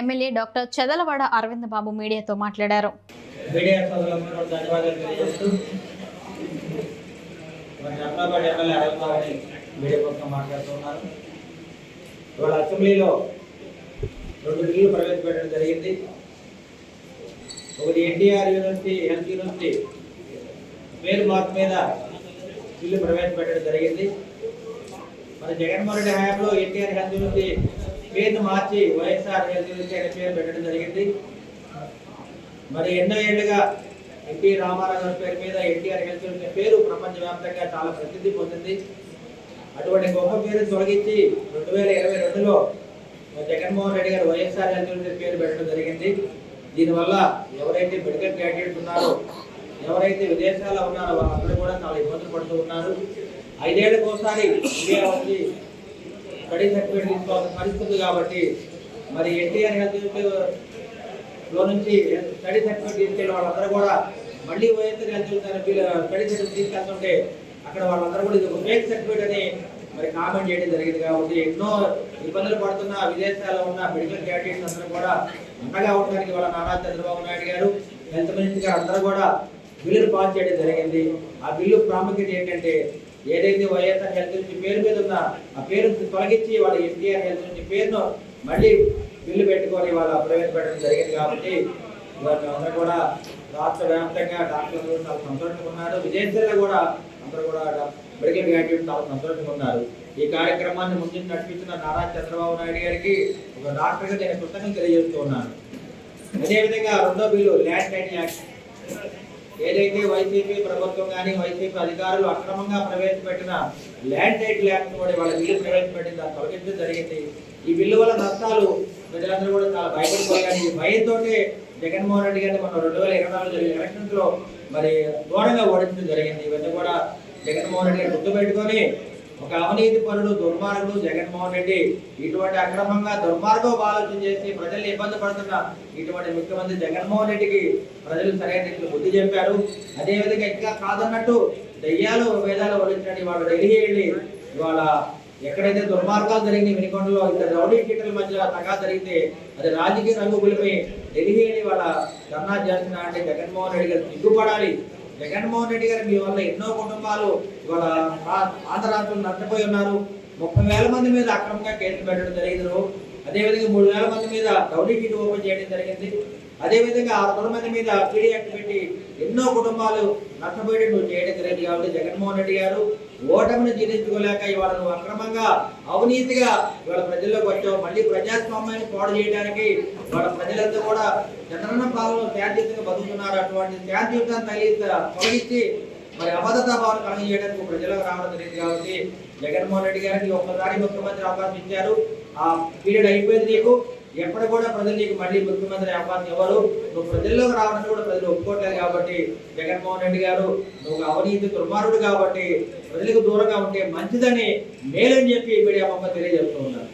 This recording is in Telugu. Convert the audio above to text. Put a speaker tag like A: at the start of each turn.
A: ఎమ్మెల్యే డాక్టర్ చెదలవాడ అరవింద్ బాబు మీడియాతో మాట్లాడారు.
B: ఇవాళ అసెంబ్లీలో రెండు బిల్లులు ప్రవేశపెట్టడం జరిగింది. ఒకటి ఎన్టీఆర్ యూనివర్సిటీ హెల్త్ యూనివర్సిటీ పేరు మార్పు మీద బిల్లు ప్రవేశపెట్టడం జరిగింది. మన జగన్మోహన్ రెడ్డి హయాంలో ఎన్టీఆర్ హెల్త్ యూనివర్సిటీ పేరును మార్చి వైఎస్ఆర్ అనే పేరు పెట్టడం జరిగింది. మరి ఎన్నో ఏళ్ళుగా ఎన్టీ రామారావు గారి పేరు మీద ఎన్టీఆర్ హెల్త్ యూనివర్సిటీ పేరు ప్రపంచవ్యాప్తంగా చాలా ప్రసిద్ధి పొందింది. అటువంటి గొప్ప పేరు తొలగించి రెండు వేల ఇరవై రెండులో జగన్మోహన్ రెడ్డి గారు వైఎస్ఆర్ హెల్త్ పేరు పెట్టడం జరిగింది. దీనివల్ల ఎవరైతే మెడికల్ గ్రాడ్యుయేట్స్ ఉన్నారో ఎవరైతే విదేశాల్లో ఉన్నారో వాళ్ళందరూ కూడా చాలా ఇబ్బందులు పడుతూ ఉన్నారు. ఐదేళ్ళకోసారి ఇండియా వచ్చి స్టడీ సర్టిఫికేట్ తీసుకోవాల్సిన పరిస్థితి కాబట్టి మరి ఎన్టీఆర్ హెల్త్లో నుంచి స్టడీ సర్టిఫికేట్ తీసుకెళ్ళిన వాళ్ళందరూ కూడా మళ్ళీ వైఎస్ఆర్ హెల్త్ స్టడీ సర్టిఫికేట్ తీసుకెళ్తుంటే అక్కడ వాళ్ళందరూ కూడా ఇది ఒక ఫేక్ సర్టిఫికేట్ అని మరి కామెంట్ చేయడం జరిగింది కాబట్టి ఎన్నో ఇబ్బందులు పడుతున్న విదేశాల్లో ఉన్న మెడికల్ గ్రాడ్యుయేట్స్ అందరూ కూడా అండగా ఉండడానికి వాళ్ళ నారా చంద్రబాబు నాయుడు గారు హెల్త్ మినిస్టర్ గారు అందరూ కూడా బిల్లులు పాస్ చేయడం జరిగింది. ఆ బిల్లు ప్రాముఖ్యత ఏంటంటే ఏదైతే వైఎస్ఆర్ హెల్త్ నుంచి పేరు మీద ఉన్న ఆ పేరు తొలగించి వాళ్ళ ఎన్టీఆర్ హెల్త్ నుంచి పేరును మళ్ళీ బిల్లు పెట్టుకొని వాళ్ళ ప్రవేశపెట్టడం జరిగింది కాబట్టి ఇవాళ అందరూ కూడా రాష్ట్ర వ్యాప్తంగా డాక్టర్లు చాలా సంతోషంగా ఉన్నారు. విదేశాల్లో కూడా అందరూ కూడా మెడికల్ గ్రాడ్యుయేట్ చాలా సంతోషంగా ఉన్నారు. ఈ కార్యక్రమాన్ని ముందు నడిపించిన నారా చంద్రబాబు నాయుడు గారికి ఒక డాక్టర్గా నేను పుస్తకం తెలియజేస్తూ ఉన్నాను. అదేవిధంగా రెండో బిల్లు ల్యాండ్ టైటిల్ యాక్ట్ ఏదైతే వైసీపీ ప్రభుత్వం కానీ వైసీపీ అధికారులు అక్రమంగా ప్రవేశపెట్టిన ల్యాండ్ టైట్ ల్యాండ్ కూడా వాళ్ళ బిల్లు ప్రవేశపెట్టిన దాన్ని తొలగించడం జరిగింది? ఈ బిల్లు వల్ల నష్టాలు ప్రజలందరూ కూడా చాలా భయపడిపోయారు. ఈ భయంతోనే జగన్మోహన్ రెడ్డి గారిని మన రెండు వేల ఇరవై నాలుగు జరిగిన ఎలక్షన్స్లో మరి ఘోరంగా ఓడించడం జరిగింది. ఇవన్నీ కూడా జగన్మోహన్ రెడ్డి గారు గుర్తుపెట్టుకొని ఒక అవినీతి పరుడు దుర్మార్గుడు జగన్మోహన్ రెడ్డి ఇటువంటి అక్రమంగా దుర్మార్గం ఆలోచన చేసి ప్రజల్ని ఇబ్బంది పడుతున్న ఇటువంటి ముఖ్యమంత్రి జగన్మోహన్ రెడ్డికి ప్రజలు సరైన బుద్ధి చెప్పారు. అదేవిధంగా ఇంకా కాదన్నట్టు దయ్యాలు వేదాలు వదిలించండి వాళ్ళు ఢిల్లీ వెళ్ళి ఇవాళ ఎక్కడైతే దుర్మార్గాలు జరిగినాయి వినికొండలో ఇద్దరు రౌడీ కీటల మధ్య తగా జరిగితే అది రాజకీయ రంగు గులిపి ఢిల్లీ వెళ్ళి వాళ్ళ ధర్నా చేస్తున్నా అంటే జగన్మోహన్ రెడ్డి గారు సిగ్గుపడాలి. జగన్మోహన్ రెడ్డి గారు మీ వల్ల ఎన్నో కుటుంబాలు ఇవాళ ఆంధ్రాంతులు నష్టపోయి ఉన్నారు. ముప్పై వేల మంది మీద అక్రమంగా కేసులు పెట్టడం జరిగింది. అదేవిధంగా మూడు వేల మంది మీద రౌడీ కిట్ ఓపెన్ చేయడం జరిగింది. అదేవిధంగా ఆరు వందల మంది మీద పీడీ యాక్ట్ పెట్టి ఎన్నో కుటుంబాలు నష్టపోయేటట్టు చేయడం జరిగింది కాబట్టి జగన్మోహన్ రెడ్డి గారు ఓటమిని జీర్ణించుకోలేక ఇవాళ నువ్వు అక్రమంగా అవినీతిగా ఇవాళ ప్రజల్లోకి వచ్చావు. మళ్ళీ ప్రజాస్వామ్యాన్ని పాడు చేయడానికి ఇవాళ ప్రజలంతా కూడా చంద్రన్న పాలనలో శాంతియుతంగా బతుకుతున్నారు. అటువంటి శాంతియుతాన్ని తగిలి తొలగించి మరి అబద్ధతా భావన కలుగ చేయడానికి ప్రజలకు రావడం జరిగింది కాబట్టి జగన్మోహన్ రెడ్డి గారికి ఒక్కసారి ముఖ్యమంత్రి అవకాశం ఇచ్చారు. ఆ పీరియడ్ అయిపోయింది నీకు. ఎప్పుడు కూడా ప్రజలు నీకు మళ్ళీ ముఖ్యమంత్రి అవకాశం ఇవ్వరు. నువ్వు ప్రజల్లోకి రావడానికి కూడా ప్రజలు ఒప్పుకోవట్లేదు కాబట్టి జగన్మోహన్ రెడ్డి గారు నువ్వు అవినీతి దుర్మార్గుడు కాబట్టి ప్రజలకు దూరంగా ఉంటే మంచిదని మేలని చెప్పి మీడియా మొక్క తెలియజేస్తూ ఉన్నారు.